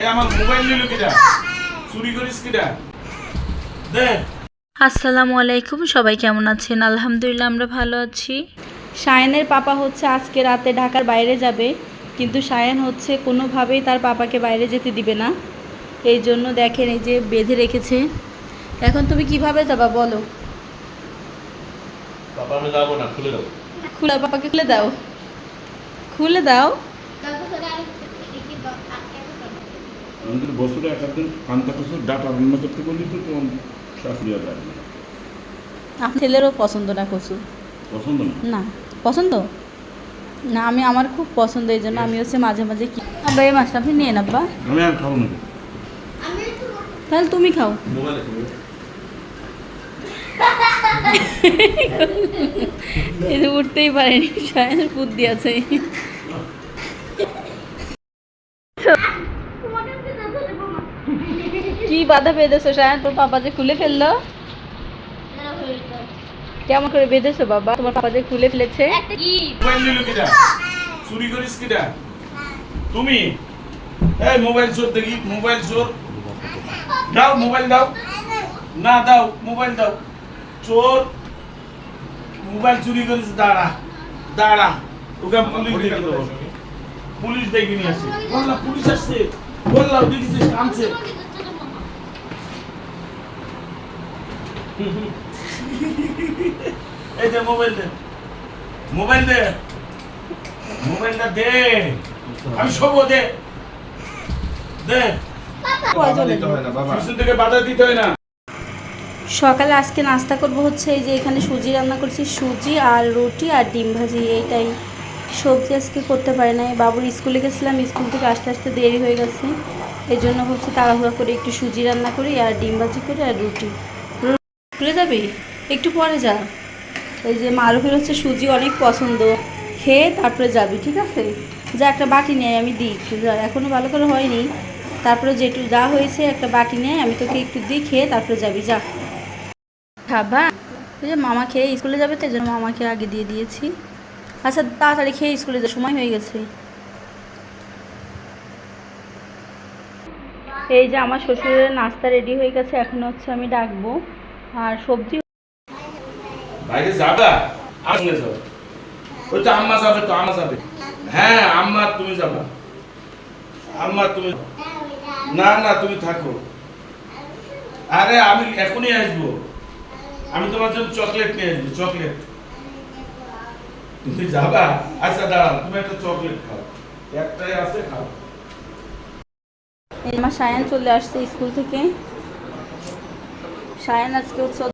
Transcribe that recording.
এ আমার মোবাইল নিল কিটা চুরি করিস কিটা দে আসসালামু আলাইকুম সবাই কেমন আছেন? আলহামদুলিল্লাহ আমরা ভালো আছি। সায়নের পাপা হচ্ছে আজকে রাতে ঢাকার বাইরে যাবে কিন্তু সায়ন হচ্ছে কোনোভাবেই তার পাপাকে বাইরে যেতে দিবে না। এই জন্য দেখেন এই যে বেঁধে রেখেছে। এখন তুমি কীভাবে যাবা বলো? বাবা আমি যাব না খুলে দাও। খুলে পাপাকে খুলে দাও। খুলে দাও? আমাদের বছরে এক একদিন পান্তা বছর ডাটা রান্না করতে বললি তো তোমার শাশুড়ি আর লাগবে না। আমার ছেলেরও পছন্দ না কচু? পছন্দ না? না। পছন্দ? না আমি আমার খুব পছন্দ এই জন্য আমি হচ্ছে মাঝে মাঝে কি আব্বা এই মাছটা আপনি নিয়ে আব্বা। আমি আর খাব না। তাহলে তুমি খাও। মোবাইলে এই যে উঠতেই পারেনি সায়নের বুদ্ধি আছে। বাধা বেঁধেছো সায়ন? তোর পাপা যে খুলে ফেলল? কেমন করে বেঁধেছো বাবা? তোমার পাপা যে খুলে ফেলেছে? চুরি করিস কিটা? তুমি? এই মোবাইল চোর দেখি মোবাইল চোর। দাও মোবাইল দাও। না দাও মোবাইল দাও। চোর মোবাইল চুরি করিস দাঁড়া দাঁড়া। ওকে পুলিশ দেখে দেবো। পুলিশ দেখে নিয়ে আসে। বললাম পুলিশ আসছে। বললাম দেখিস কামছে। এই দে মোবাইল দে। মোবাইল দে। মোবাইলটা দে। আমি সব দে। দে। না না। সকালে আজকে নাস্তা করব হচ্ছে এই যে এখানে সুজি রান্না করছি, সুজি আর রুটি আর ডিম ভাজি, এইটাই। সবজি আজকে করতে পারি নাই। বাবুর স্কুলে গেছিলাম, স্কুল থেকে আসতে আসতে দেরি হয়ে গেছে। এই জন্য হচ্ছে তাড়াহুড়া করে একটু সুজি রান্না করি আর ডিম ভাজি করি আর রুটি। স্কুলে যাবি? একটু পরে যা। এই যে মারুফের হচ্ছে সুজি অনেক পছন্দ। খেয়ে তারপরে যাবি, ঠিক আছে? যা একটা বাটি নেয় আমি দিই এখনও ভালো করে হয়নি। তারপরে যেটু যা হয়েছে একটা বাটি নেয় আমি তোকে একটু দিই, খেয়ে তারপরে যাবি, যা। খাবা? যে মামা খেয়ে স্কুলে যাবে তো জন্য মামাকে আগে দিয়ে দিয়েছি। আচ্ছা তাড়াতাড়ি খেয়ে স্কুলে যাওয়ার সময় হয়ে গেছে। এই যে আমার শ্বশুরের নাস্তা রেডি হয়ে গেছে, এখন হচ্ছে আমি ডাকবো। আর সবজি বাইরে যাবা? আসলে যাও। ওই তো আম্মা যাবে তো আম্মা যাবে। হ্যাঁ আম্মা তুমি যাবা। আম্মা তুমি না না তুমি থাকো। আরে আমি এখনই আসব। আমি তোমার জন্য চকলেট নিয়ে আসব চকলেট। তুমি যাবা? আচ্ছা দাঁড়াও তুমি একটা চকলেট খাও। একটাই আছে খাও। আমার সায়ান চলে আসছে স্কুল থেকে। সায়ান আজকে হচ্ছে